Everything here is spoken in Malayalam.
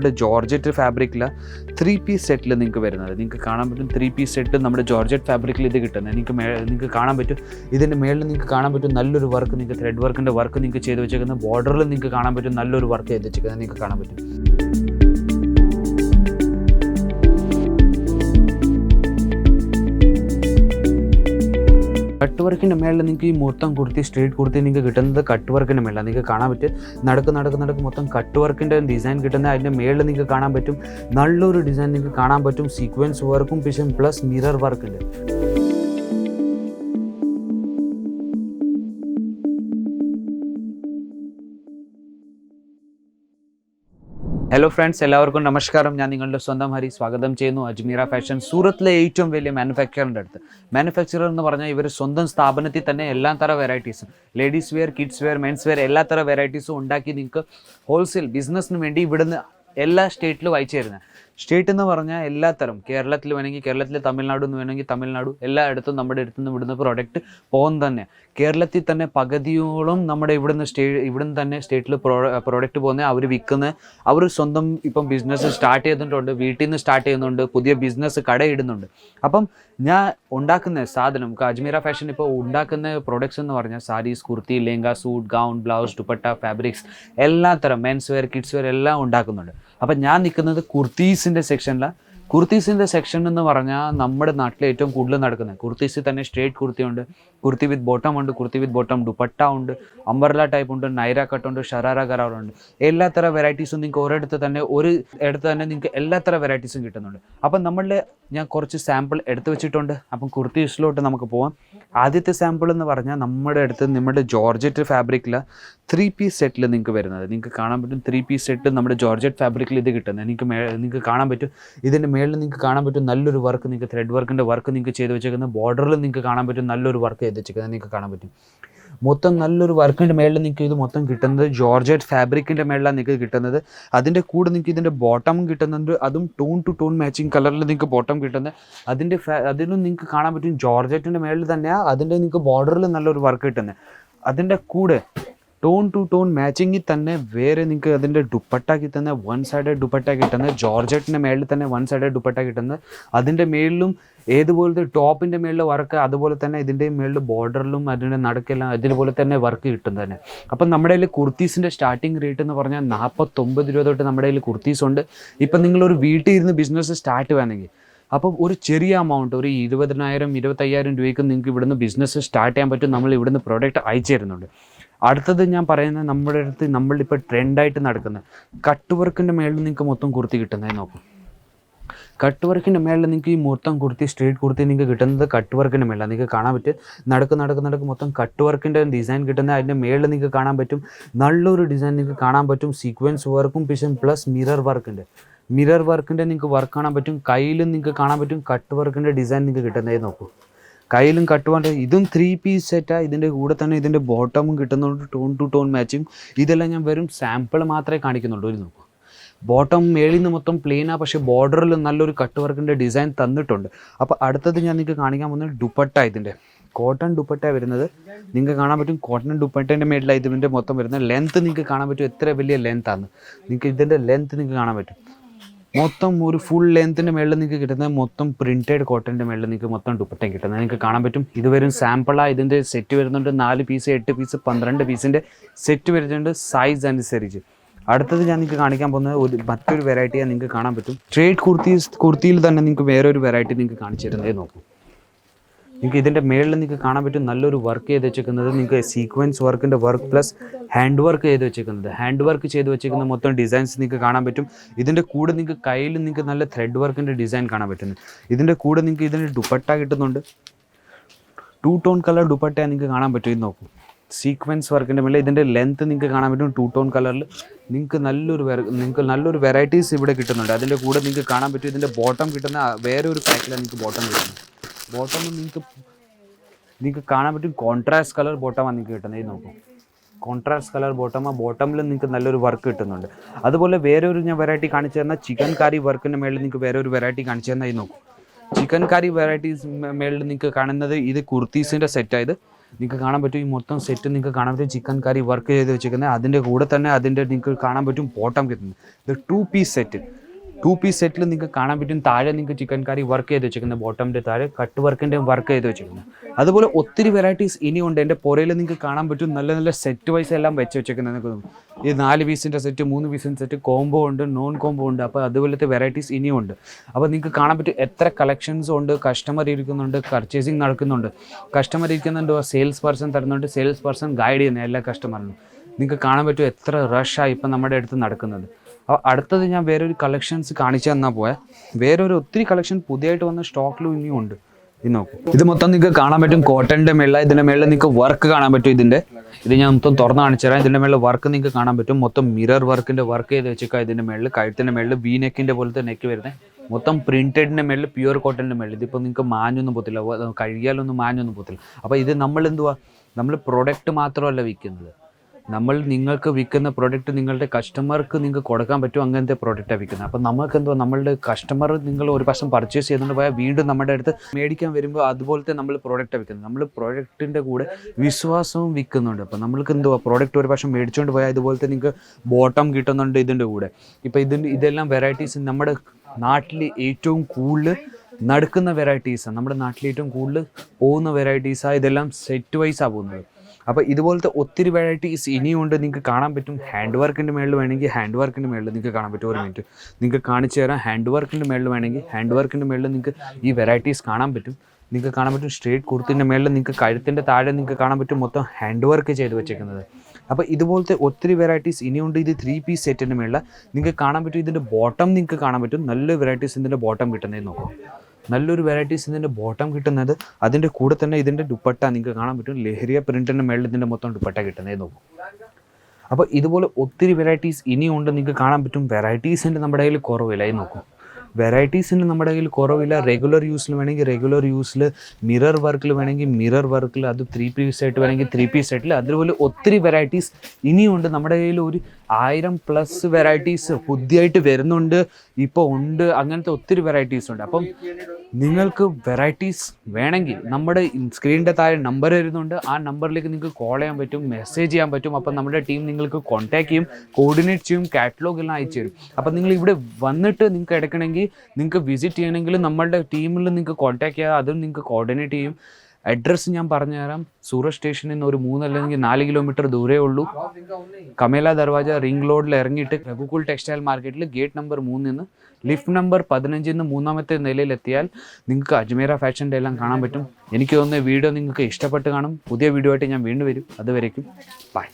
നമ്മുടെ ജോർജറ്റ് ഫാബ്രിക്കിൽ ത്രീ പീസ് സെറ്റിൽ നിങ്ങൾക്ക് വരുന്നത്. നിങ്ങൾക്ക് കാണാൻ പറ്റും ത്രീ പീസ് സെറ്റ് നമ്മുടെ ജോർജറ്റ് ഫാബ്രിക്കിൽ ഇത് കിട്ടുന്നത്. നിങ്ങൾക്ക് നിങ്ങൾക്ക് കാണാൻ പറ്റും. ഇതിന്റെ മേളിൽ നിങ്ങൾക്ക് കാണാൻ പറ്റും നല്ലൊരു വർക്ക് നിങ്ങൾക്ക് ത്രെഡ് വർക്കിന്റെ വർക്ക് നിങ്ങൾക്ക് ചെയ്ത് വെച്ചേക്കുന്നത്. ബോർഡറിൽ നിങ്ങൾക്ക് കാണാൻ പറ്റും നല്ലൊരു വർക്ക് ചെയ്ത് വെച്ചേക്കുന്നത് നിങ്ങൾക്ക് കാണാൻ പറ്റും. കട്ട് വർക്കിന്റെ മേളിൽ നിങ്ങൾക്ക് ഈ മൊത്തം കുർത്തി സ്ട്രീറ്റ് കുർത്തി നിങ്ങൾക്ക് കിട്ടുന്നത് കട്ട് വർക്കിന്റെ മേളിലാണ് നിങ്ങൾക്ക് കാണാൻ പറ്റും. നടക്ക് നടക്ക് നടക്ക് മൊത്തം കട്ട് വർക്കിന്റെ ഡിസൈൻ കിട്ടുന്നത് അതിന്റെ മേളിൽ നിങ്ങൾക്ക് കാണാൻ പറ്റും. നല്ലൊരു ഡിസൈൻ നിങ്ങൾക്ക് കാണാൻ പറ്റും. സീക്വൻസ് വർക്കും പിന്നെ plus mirror work hello friends എല്ലാവർക്കും നമസ്കാരം. ഞാൻ നിങ്ങളുടെ സ്വന്തം ഹരി സ്വാഗതം ചെയ്യുന്നു. അജ്മീറ ഫാഷൻ സൂറത്തിലെ ഏറ്റവും വലിയ മാനുഫാക്ചറിന്റെ അടുത്ത്. മാനുഫാക്ചറർ എന്ന് പറഞ്ഞാൽ ഇവർ സ്വന്തം സ്ഥാപനത്തിൽ തന്നെ എല്ലാ തര വെറൈറ്റീസും ladies wear kids wear men's wear എല്ലാ തര വെറൈറ്റീസും ഉണ്ടാക്കി നിങ്ങൾക്ക് ഹോൾസെയിൽ ബിസിനസ്സിന് വേണ്ടി ഇവിടുന്ന് എല്ലാ സ്റ്റേറ്റിലും അയച്ചു തരുന്നത് സ്റ്റേറ്റ് എന്ന് പറഞ്ഞാൽ എല്ലാ തരം കേരളത്തിൽ വേണമെങ്കിൽ കേരളത്തിൽ തമിഴ്നാട് എന്ന് വേണമെങ്കിൽ തമിഴ്നാട് എല്ലായിടത്തും നമ്മുടെ അടുത്ത് നിന്ന് ഇവിടുന്ന് പ്രോഡക്റ്റ് പോകും തന്നെ കേരളത്തിൽ തന്നെ പകുതിയോളം നമ്മുടെ ഇവിടുന്ന് സ്റ്റേ ഇവിടുന്ന് തന്നെ സ്റ്റേറ്റിൽ പ്രോഡക്റ്റ് പോകുന്ന അവർ വിൽക്കുന്ന അവർ സ്വന്തം ഇപ്പം ബിസിനസ് സ്റ്റാർട്ട് ചെയ്തിട്ടുണ്ട് വീട്ടിൽ നിന്ന് സ്റ്റാർട്ട് ചെയ്യുന്നുണ്ട് പുതിയ ബിസിനസ് കടയിടുന്നുണ്ട്. അപ്പം ഞാൻ ഉണ്ടാക്കുന്ന സാധനം കാജ്മീര ഫാഷൻ ഇപ്പോൾ ഉണ്ടാക്കുന്ന പ്രോഡക്ട്സ് എന്ന് പറഞ്ഞാൽ saris kurti lehenga suit gown blouse dupatta fabrics എല്ലാ തരം മെൻസ് വെയർ കിഡ്സ് വെയർ എല്ലാം ഉണ്ടാക്കുന്നുണ്ട്. അപ്പം ഞാൻ നിൽക്കുന്നത് കുർത്തീസിന്റെ സെക്ഷനിലാണ് കുർത്തീസിന്റെ സെക്ഷൻ എന്ന് പറഞ്ഞാൽ നമ്മുടെ നാട്ടിൽ ഏറ്റവും കൂടുതൽ നടക്കുന്നത് കുർത്തീസിൽ തന്നെ സ്ട്രേറ്റ് കുർത്തി ഉണ്ട്. കുർത്തി വിത്ത് ബോട്ടം ഉണ്ട് കുർത്തി വിത്ത് ബോട്ടം ദുപ്പട്ട ഉണ്ട് അംബർല ടൈപ്പ് ഉണ്ട് നൈര കട്ട് ഉണ്ട് ഷറാര കരാറുണ്ട് തര വെറൈറ്റീസും നിങ്ങൾക്ക് ഒരിടത്ത് തന്നെ ഒരു ഇടത്ത് തന്നെ നിങ്ങൾക്ക് എല്ലാ തര വെറൈറ്റീസും കിട്ടുന്നുണ്ട്. അപ്പം നമ്മളുടെ ഞാൻ കുറച്ച് സാമ്പിൾ എടുത്തു വെച്ചിട്ടുണ്ട്. അപ്പം കുർത്തീസിലോട്ട് നമുക്ക് പോവാം. ആദ്യത്തെ സാമ്പിൾ എന്ന് പറഞ്ഞാൽ നമ്മുടെ അടുത്ത് നമ്മുടെ ജോർജറ്റ് ഫാബ്രിക്കിൽ ത്രീ പീസ് സെറ്റിൽ നിങ്ങൾക്ക് വരുന്നത്. നിങ്ങൾക്ക് കാണാൻ പറ്റും ത്രീ പീസ് സെറ്റ് നമ്മുടെ ജോർജറ്റ് ഫാബ്രിക്കിൽ ഇത് കിട്ടുന്നത് നിങ്ങൾക്ക് നിങ്ങൾക്ക് കാണാൻ പറ്റും. ഇതിന്റെ മേളിൽ നിങ്ങൾക്ക് കാണാൻ പറ്റും നല്ലൊരു വർക്ക് നിങ്ങൾക്ക് ത്രെഡ് വർക്കിന്റെ വർക്ക് നിങ്ങൾക്ക് ചെയ്ത് വെച്ചേക്കുന്നത് ബോർഡറിൽ നിങ്ങൾക്ക് കാണാൻ പറ്റും നല്ലൊരു വർക്ക് ചെയ്ത് വെച്ചേക്കുന്നത് നിങ്ങൾക്ക് കാണാൻ പറ്റും. മൊത്തം നല്ലൊരു വർക്കിന്റെ മേളിൽ നിങ്ങൾക്ക് ഇത് മൊത്തം കിട്ടുന്നത് ജോർജറ്റ് ഫാബ്രിക്കിന്റെ മേളിലാണ് നിങ്ങൾക്ക് കിട്ടുന്നത്. അതിന്റെ കൂടെ നിങ്ങൾക്ക് ഇതിന്റെ ബോട്ടം കിട്ടുന്നുണ്ട്. അതും ടോൺ ടു ടോൺ മാച്ചിങ് കളറിൽ നിങ്ങൾക്ക് ബോട്ടം കിട്ടുന്നത്. അതിന്റെ അതിലും നിങ്ങൾക്ക് കാണാൻ പറ്റും ജോർജറ്റിന്റെ മേളിൽ തന്നെയാണ് അതിന്റെ നിങ്ങൾക്ക് ബോർഡറിൽ നല്ലൊരു വർക്ക് കിട്ടുന്നത്. അതിന്റെ കൂടെ ടോൺ ടു ടോൺ മാച്ചിങ്ങിൽ തന്നെ വേറെ നിങ്ങൾക്ക് അതിന്റെ ദുപ്പട്ട കിട്ടുന്ന വൺ സൈഡ് ദുപ്പട്ട കിട്ടുന്നത് ജോർജറ്റിന്റെ മേളിൽ തന്നെ വൺ സൈഡ് ദുപ്പട്ട കിട്ടുന്നത് അതിന്റെ മേളിലും ഏതുപോലത്തെ ടോപ്പിന്റെ മേളിൽ വർക്ക് അതുപോലെ തന്നെ ഇതിന്റെ മേളിൽ ബോർഡറിലും അതിന്റെ നടക്കെല്ലാം ഇതുപോലെ തന്നെ വർക്ക് കിട്ടുന്നത് തന്നെ അപ്പം നമ്മുടെ കയ്യിൽ കുർത്തീസിന്റെ സ്റ്റാർട്ടിങ് റേറ്റ് എന്ന് പറഞ്ഞാൽ നാൽപ്പത്തൊമ്പത് രൂപ തൊട്ട് നമ്മുടെ കയ്യിൽ കുർത്തീസ് ഉണ്ട്. ഇപ്പം നിങ്ങളൊരു വീട്ടിൽ ഇരുന്ന് ബിസിനസ് സ്റ്റാർട്ട് വേണമെങ്കിൽ അപ്പം ഒരു ചെറിയ എമൗണ്ട് ഒരു ഇരുപതിനായിരം ഇരുപത്തയ്യായിരം രൂപയ്ക്ക് നിങ്ങൾക്ക് ഇവിടുന്ന് ബിസിനസ് സ്റ്റാർട്ട് ചെയ്യാൻ പറ്റും. നമ്മൾ ഇവിടുന്ന് പ്രോഡക്റ്റ് അയച്ചു തരുന്നുണ്ട്. അടുത്തത് ഞാൻ പറയുന്നത് നമ്മുടെ അടുത്ത് നമ്മളിപ്പോൾ ട്രെൻഡായിട്ട് നടക്കുന്നത്. കട്ട് വർക്കിന്റെ മേളിൽ നിങ്ങൾക്ക് മൊത്തം കുർത്തി കിട്ടുന്നതായി നോക്കും. കട്ട് വർക്കിന്റെ മേളിൽ നിങ്ങൾക്ക് ഈ മൊത്തം കുർത്തി സ്ട്രീറ്റ് കുർത്തി നിങ്ങൾക്ക് കിട്ടുന്നത് കട്ട് വർക്കിന്റെ മേളിലാണ് നിങ്ങൾക്ക് കാണാൻ പറ്റും. നടക്ക് നടക്ക് നടക്ക് മൊത്തം കട്ട് വർക്കിന്റെ ഡിസൈൻ കിട്ടുന്നത് അതിന്റെ മേളിൽ നിങ്ങൾക്ക് കാണാൻ പറ്റും. നല്ലൊരു ഡിസൈൻ നിങ്ങൾക്ക് കാണാൻ പറ്റും. സീക്വൻസ് വർക്കും പിഷൻ പ്ലസ് മിറർ വർക്കുണ്ട് മിറർ വർക്കിന്റെ നിങ്ങൾക്ക് വർക്ക് കാണാൻ പറ്റും. കയ്യിലും നിങ്ങൾക്ക് കാണാൻ പറ്റും. കട്ട് വർക്കിന്റെ ഡിസൈൻ നിങ്ങൾക്ക് കിട്ടുന്നതായി നോക്കൂ. കയ്യിലും കട്ടുവാണ്ട് ഇതും ത്രീ പീസ് സെറ്റാണ് ഇതിന്റെ കൂടെ തന്നെ ഇതിന്റെ ബോട്ടമും കിട്ടുന്നുണ്ട്. ടോൺ ടു ടോൺ മാച്ചിങ് ഇതെല്ലാം ഞാൻ വെറും സാമ്പിൾ മാത്രമേ കാണിക്കുന്നുള്ളൂ. ഒരു നോക്കൂ. ബോട്ടം മേളിൽ നിന്ന് മൊത്തം പ്ലെയിനാണ് പക്ഷേ ബോർഡറിൽ നല്ലൊരു കട്ട് വർക്കിന്റെ ഡിസൈൻ തന്നിട്ടുണ്ട്. അപ്പോൾ അടുത്തത് ഞാൻ നിങ്ങൾക്ക് കാണിക്കാൻ പോകുന്നത് ദുപ്പട്ട ഇതിന്റെ കോട്ടൺ ദുപ്പട്ട വരുന്നത്. നിങ്ങൾക്ക് കാണാൻ പറ്റും കോട്ടൺ ദുപ്പട്ടേന്റെ മേളിലാണ് ഇതിന്റെ മൊത്തം വരുന്നത്. ലെങ്ത്ത് നിങ്ങൾക്ക് കാണാൻ പറ്റും. എത്ര വലിയ ലെങ്ത്താണ് നിങ്ങൾക്ക് ഇതിന്റെ ലെങ്ത്ത് നിങ്ങൾക്ക് കാണാൻ പറ്റും. മൊത്തം ഒരു ഫുൾ ലെങ്ത്തിന്റെ മേളിൽ നിങ്ങൾക്ക് കിട്ടുന്നത് മൊത്തം പ്രിന്റഡ് കോട്ടന്റെ മേളിൽ നിങ്ങൾക്ക് മൊത്തം ദുപ്പട്ടയും കിട്ടുന്നത് നിങ്ങൾക്ക് കാണാൻ പറ്റും. ഇത് വരും സാമ്പിളാണ് ഇതിന്റെ സെറ്റ് വരുന്നുണ്ട്. നാല് പീസ് എട്ട് പീസ് പന്ത്രണ്ട് പീസിന്റെ സെറ്റ് വരുന്നുണ്ട് സൈസ് അനുസരിച്ച്. അടുത്തത് ഞാൻ നിങ്ങൾക്ക് കാണിക്കാൻ പോകുന്നത് ഒരു മറ്റൊരു വെറൈറ്റിയാണ് നിങ്ങൾക്ക് കാണാൻ പറ്റും. സ്ട്രേറ്റ് കുർത്തീസ് കുർത്തിയിൽ തന്നെ നിങ്ങൾക്ക് വേറൊരു വെറൈറ്റി നിങ്ങൾക്ക് കാണിച്ചു തരുന്നത്. നോക്കും. നിങ്ങൾക്ക് ഇതിന്റെ മേളിൽ നിങ്ങൾക്ക് കാണാൻ പറ്റും നല്ലൊരു വർക്ക് ചെയ്ത് വെച്ചേക്കുന്നത് നിങ്ങൾക്ക് സീക്വൻസ് വർക്കിന്റെ വർക്ക് പ്ലസ് ഹാൻഡ് വർക്ക് ചെയ്ത് വെച്ചേക്കുന്നത് ഹാൻഡ് വർക്ക് ചെയ്ത് വെച്ചേക്കുന്ന മൊത്തം ഡിസൈൻസ് നിങ്ങൾക്ക് കാണാൻ പറ്റും. ഇതിന്റെ കൂടെ നിങ്ങൾക്ക് കയ്യിൽ നിങ്ങൾക്ക് നല്ല ത്രെഡ് വർക്കിന്റെ ഡിസൈൻ കാണാൻ പറ്റുന്നു. ഇതിന്റെ കൂടെ നിങ്ങൾക്ക് ഇതിന്റെ ദുപ്പട്ട കിട്ടുന്നുണ്ട്. ടു ടോൺ കളർ ദുപ്പട്ട നിങ്ങൾക്ക് കാണാൻ പറ്റും. നോക്കൂ. സീക്വൻസ് വർക്കിന്റെ മേലെ ഇതിന്റെ ലെങ്ത്ത് നിങ്ങൾക്ക് കാണാൻ പറ്റും ടു ടോൺ കളറിൽ നിങ്ങൾക്ക് നല്ലൊരു നിങ്ങൾക്ക് നല്ലൊരു വെറൈറ്റീസ് ഇവിടെ കിട്ടുന്നുണ്ട്. അതിന്റെ കൂടെ നിങ്ങൾക്ക് കാണാൻ പറ്റും. ഇതിന്റെ ബോട്ടം കിട്ടുന്ന വേറെ ഒരു പാക്കിലാണ് നിങ്ങൾക്ക് ബോട്ടം കിട്ടുന്നത് ബോട്ടം നിങ്ങൾക്ക് നിങ്ങൾക്ക് കാണാൻ പറ്റും കോൺട്രാസ്റ്റ് കളർ ബോട്ടമാണ് നിങ്ങൾക്ക് കിട്ടുന്നത്. ഇത് നോക്കൂ. കോൺട്രാസ്റ്റ് കളർ ബോട്ടം ആ ബോട്ടമിൽ നിങ്ങൾക്ക് നല്ലൊരു വർക്ക് കിട്ടുന്നുണ്ട്. അതുപോലെ വേറെ ഒരു ഞാൻ വെറൈറ്റി കാണിച്ചു തന്നാൽ ചിക്കൻ കറി വർക്കിന്റെ മേളിൽ നിങ്ങൾക്ക് വേറെ ഒരു വെറൈറ്റി കാണിച്ചു തന്നാൽ ഇത് നോക്കൂ. ചിക്കൻ കറി വെറൈറ്റീസ് മേളിൽ നിങ്ങൾക്ക് കാണുന്നത് ഇത് കുർത്തീസിന്റെ സെറ്റായത് നിങ്ങൾക്ക് കാണാൻ പറ്റും ഈ മൊത്തം സെറ്റ് നിങ്ങൾക്ക് കാണാൻ പറ്റും ചിക്കൻ കറി വർക്ക് ചെയ്ത് വെച്ചിരിക്കുന്നത് അതിന്റെ കൂടെ തന്നെ അതിന്റെ നിങ്ങൾക്ക് കാണാൻ പറ്റും ബോട്ടം കിട്ടുന്നത്. ഇത് two piece set two piece സെറ്റിൽ നിങ്ങൾക്ക് കാണാൻ പറ്റും. താഴെ നിങ്ങൾക്ക് ചിക്കൻ കറി വർക്ക് ചെയ്ത് വെച്ചിരിക്കുന്നത് ബോട്ടമിന്റെ താഴെ കട്ട് വർക്കിന്റെ വർക്ക് ചെയ്ത് വെച്ചിരിക്കുന്നത് അതുപോലെ ഒത്തിരി വെറൈറ്റീസ് ഇനിയുണ്ട്. എന്റെ പുറയിൽ നിങ്ങൾക്ക് കാണാൻ പറ്റും. നല്ല നല്ല സെറ്റ് വൈസ് എല്ലാം വെച്ച് വെച്ചേക്കുന്നത് നിങ്ങൾക്ക്. ഈ നാല് പീസിന്റെ സെറ്റ് മൂന്ന് പീസിന്റെ സെറ്റ് കോംബോ ഉണ്ട് നോൺ കോംബോ ഉണ്ട്. അപ്പോൾ അതുപോലത്തെ വെറൈറ്റീസ് ഇനിയും ഉണ്ട് അപ്പോൾ നിങ്ങൾക്ക് കാണാൻ പറ്റും എത്ര കളക്ഷൻസ് ഉണ്ട് കസ്റ്റമർ ഇരിക്കുന്നുണ്ട് പർച്ചേസിങ് നടക്കുന്നുണ്ട്. കസ്റ്റമർ ഇരിക്കുന്നുണ്ട് സെയിൽസ് പേഴ്സൺ തരുന്നുണ്ട്. സെയിൽസ് പേഴ്സൺ ഗൈഡ് ചെയ്യുന്നത് എല്ലാ കസ്റ്റമറിനും നിങ്ങൾക്ക് കാണാൻ പറ്റും എത്ര റഷാണ് ഇപ്പം നമ്മുടെ അടുത്ത് നടക്കുന്നത്. അടുത്തത് ഞാൻ വേറൊരു കളക്ഷൻസ് കാണിച്ചു തന്നാൽ പോയാൽ വേറൊരു ഒത്തിരി കളക്ഷൻ പുതിയതായിട്ട് വന്ന സ്റ്റോക്കിലും ഇനിയും ഉണ്ട്. ഇത് നോക്കൂ. ഇത് മൊത്തം നിങ്ങൾക്ക് കാണാൻ പറ്റും കോട്ടന്റെ മേളിൽ ഇതിന്റെ മേളിൽ നിങ്ങൾക്ക് വർക്ക് കാണാൻ പറ്റും ഇതിന്റെ ഇത് ഞാൻ മൊത്തം തുറന്ന് കാണിച്ചു തരാം. ഇതിന്റെ മേളിൽ വർക്ക് നിങ്ങൾക്ക് കാണാൻ പറ്റും. മൊത്തം മിറർ വർക്കിന്റെ വർക്ക് ചെയ്ത് വെച്ചേക്കാം ഇതിന്റെ മേളിൽ കഴുത്തിന്റെ മേളിൽ വി നെക്കിന്റെ പോലത്തെ നെക്ക് വരുന്നത് മൊത്തം പ്രിന്റഡിന്റെ മേളിൽ പ്യുവർ കോട്ടന്റെ മേളിൽ ഇതിപ്പോൾ നിങ്ങൾക്ക് മാഞ്ഞൊന്നും പോത്തില്ല കഴുകിയാലൊന്നും മാഞ്ഞൊന്നും പോത്തില്ല അപ്പോൾ ഇത് നമ്മൾ എന്തുവാ? നമ്മൾ പ്രൊഡക്റ്റ് മാത്രമല്ല വിൽക്കുന്നത്. നമ്മൾ നിങ്ങൾക്ക് വിൽക്കുന്ന പ്രോഡക്റ്റ് നിങ്ങളുടെ കസ്റ്റമർക്ക് നിങ്ങൾക്ക് കൊടുക്കാൻ പറ്റും അങ്ങനത്തെ പ്രോഡക്റ്റാണ് വിൽക്കുന്നത്. അപ്പം നമുക്ക് എന്തോ നമ്മളുടെ കസ്റ്റമർ നിങ്ങൾ ഒരു പ്രാവശ്യം പർച്ചേസ് ചെയ്തുകൊണ്ട് പോയാൽ വീണ്ടും നമ്മുടെ അടുത്ത് മേടിക്കാൻ വരുമ്പോൾ അതുപോലത്തെ നമ്മൾ പ്രോഡക്റ്റാണ് വിൽക്കുന്നത്. നമ്മൾ പ്രോഡക്റ്റിന്റെ കൂടെ വിശ്വാസവും വിൽക്കുന്നുണ്ട്. അപ്പം നമ്മൾക്ക് എന്തോ പ്രോഡക്റ്റ് ഒരു പ്രാവശ്യം മേടിച്ചുകൊണ്ട് പോയാൽ ഇതുപോലത്തെ നിങ്ങൾക്ക് ബോട്ടം കിട്ടുന്നുണ്ട് ഇതിന്റെ കൂടെ. ഇപ്പം ഇതിന്റെ ഇതെല്ലാം വെറൈറ്റീസ് നമ്മുടെ നാട്ടിൽ ഏറ്റവും കൂടുതൽ നടക്കുന്ന വെറൈറ്റീസാണ് നമ്മുടെ നാട്ടിൽ ഏറ്റവും കൂടുതൽ പോകുന്ന വെറൈറ്റീസാണ് ഇതെല്ലാം സെറ്റ് വൈസാണ് പോകുന്നത്. അപ്പോൾ ഇതുപോലത്തെ ഒത്തിരി വെറൈറ്റീസ് ഇനിയുണ്ട്. നിങ്ങൾക്ക് കാണാൻ പറ്റും. ഹാൻഡ് വർക്കിന്റെ മേളിൽ വേണമെങ്കിൽ ഹാൻഡ് വർക്കിന്റെ മേളിൽ നിങ്ങൾക്ക് കാണാൻ പറ്റും. ഒരു മിനിറ്റ് നിങ്ങൾക്ക് കാണിച്ചു തരാം ഹാൻഡ് വർക്കിന്റെ മേളിൽ വേണമെങ്കിൽ ഹാൻഡ് വർക്കിന്റെ മേളിൽ നിങ്ങൾക്ക് ഈ വെറൈറ്റീസ് കാണാൻ പറ്റും. നിങ്ങൾക്ക് കാണാൻ പറ്റും സ്ട്രേറ്റ് കുർത്തിന്റെ മേളിൽ നിങ്ങൾക്ക് കഴുത്തിന്റെ താഴെ നിങ്ങൾക്ക് കാണാൻ പറ്റും മൊത്തം ഹാൻഡ് വർക്ക് ചെയ്ത് വെച്ചേക്കുന്നത്. അപ്പോൾ ഇതുപോലത്തെ ഒത്തിരി വെറൈറ്റീസ് ഇനിയുണ്ട്. ഇത് ത്രീ പീസ് സെറ്റിന്റെ മേളിൽ നിങ്ങൾക്ക് കാണാൻ പറ്റും. ഇതിന്റെ ബോട്ടം നിങ്ങൾക്ക് കാണാൻ പറ്റും. നല്ല വെറൈറ്റീസ് ഇതിന്റെ ബോട്ടം കിട്ടുന്നതെന്ന് നോക്കും. നല്ലൊരു വെറൈറ്റീസ് ഇതിന്റെ ബോട്ടം കിട്ടുന്നത് അതിന്റെ കൂടെ തന്നെ ഇതിന്റെ ദുപ്പട്ട നിങ്ങൾക്ക് കാണാൻ പറ്റും. ലഹരിയ പ്രിന്റിന്റെ മേളിൽ ഇതിന്റെ മൊത്തം ദുപ്പട്ട കിട്ടുന്നത് നോക്കും. അപ്പോൾ ഇതുപോലെ ഒത്തിരി വെറൈറ്റീസ് ഇനിയുണ്ട് നിങ്ങൾക്ക് കാണാൻ പറ്റും. വെറൈറ്റീസിന്റെ നമ്മുടെ കയ്യിൽ കുറവില്ല നോക്കും. വെറൈറ്റീസിന്റെ നമ്മുടെ കയ്യിൽ കുറവില്ല. റെഗുലർ യൂസിൽ വേണമെങ്കിൽ റെഗുലർ യൂസിൽ മിറർ വർക്കിൽ വേണമെങ്കിൽ മിറർ വർക്കിൽ അത് ത്രീ പീസ് ആയിട്ട് വേണമെങ്കിൽ ത്രീ പീസ് സെറ്റിൽ അതുപോലെ ഒത്തിരി വെറൈറ്റീസ് ഇനിയുണ്ട്. നമ്മുടെ കയ്യിൽ ഒരു ആയിരം പ്ലസ് വെറൈറ്റീസ് പുതിയതായിട്ട് വരുന്നുണ്ട്. ഇപ്പോൾ ഉണ്ട്. അങ്ങനത്തെ ഒത്തിരി വെറൈറ്റീസ് ഉണ്ട്. അപ്പം നിങ്ങൾക്ക് വെറൈറ്റീസ് വേണമെങ്കിൽ നമ്മുടെ സ്ക്രീനിന്റെ താഴെ നമ്പർ വരുന്നുണ്ട്. ആ നമ്പറിലേക്ക് നിങ്ങൾക്ക് കോൾ ചെയ്യാൻ പറ്റും മെസ്സേജ് ചെയ്യാൻ പറ്റും. അപ്പം നമ്മുടെ ടീം നിങ്ങൾക്ക് കോൺടാക്ട് ചെയ്യും കോർഡിനേറ്റ് ചെയ്യും കാറ്റലോഗ് എല്ലാം അയച്ചു തരും. അപ്പം നിങ്ങൾ ഇവിടെ വന്നിട്ട് നിങ്ങൾക്ക് എടുക്കണമെങ്കിൽ നിങ്ങൾക്ക് വിസിറ്റ് ചെയ്യണമെങ്കിൽ നമ്മളുടെ ടീമിൽ നിങ്ങൾക്ക് കോൺടാക്ട് ചെയ്യാം. അതും നിങ്ങൾക്ക് കോർഡിനേറ്റ് ചെയ്യും. അഡ്രസ്സ് ഞാൻ പറഞ്ഞുതരാം. സൂറത്ത് സ്റ്റേഷനിൽ നിന്ന് ഒരു മൂന്ന് അല്ലെങ്കിൽ നാല് കിലോമീറ്റർ ദൂരേ ഉള്ളൂ. കമേല ദർവാജ റിംഗ് റോഡിൽ ഇറങ്ങിയിട്ട് രഘുകുൾ ടെക്സ്റ്റൈൽ മാർക്കറ്റിൽ ഗേറ്റ് നമ്പർ മൂന്നിൽ നിന്ന് ലിഫ്റ്റ് നമ്പർ പതിനഞ്ചിൽ നിന്ന് മൂന്നാമത്തെ നിലയിലെത്തിയാൽ നിങ്ങൾക്ക് അജ്മേര ഫാഷന്റെ എല്ലാം കാണാൻ പറ്റും. എനിക്ക് തോന്നുന്ന വീഡിയോ നിങ്ങൾക്ക് ഇഷ്ടപ്പെട്ട് കാണും. പുതിയ വീഡിയോ ആയിട്ട് ഞാൻ വീണ്ടും വരും. അതുവരേക്കും. ബൈ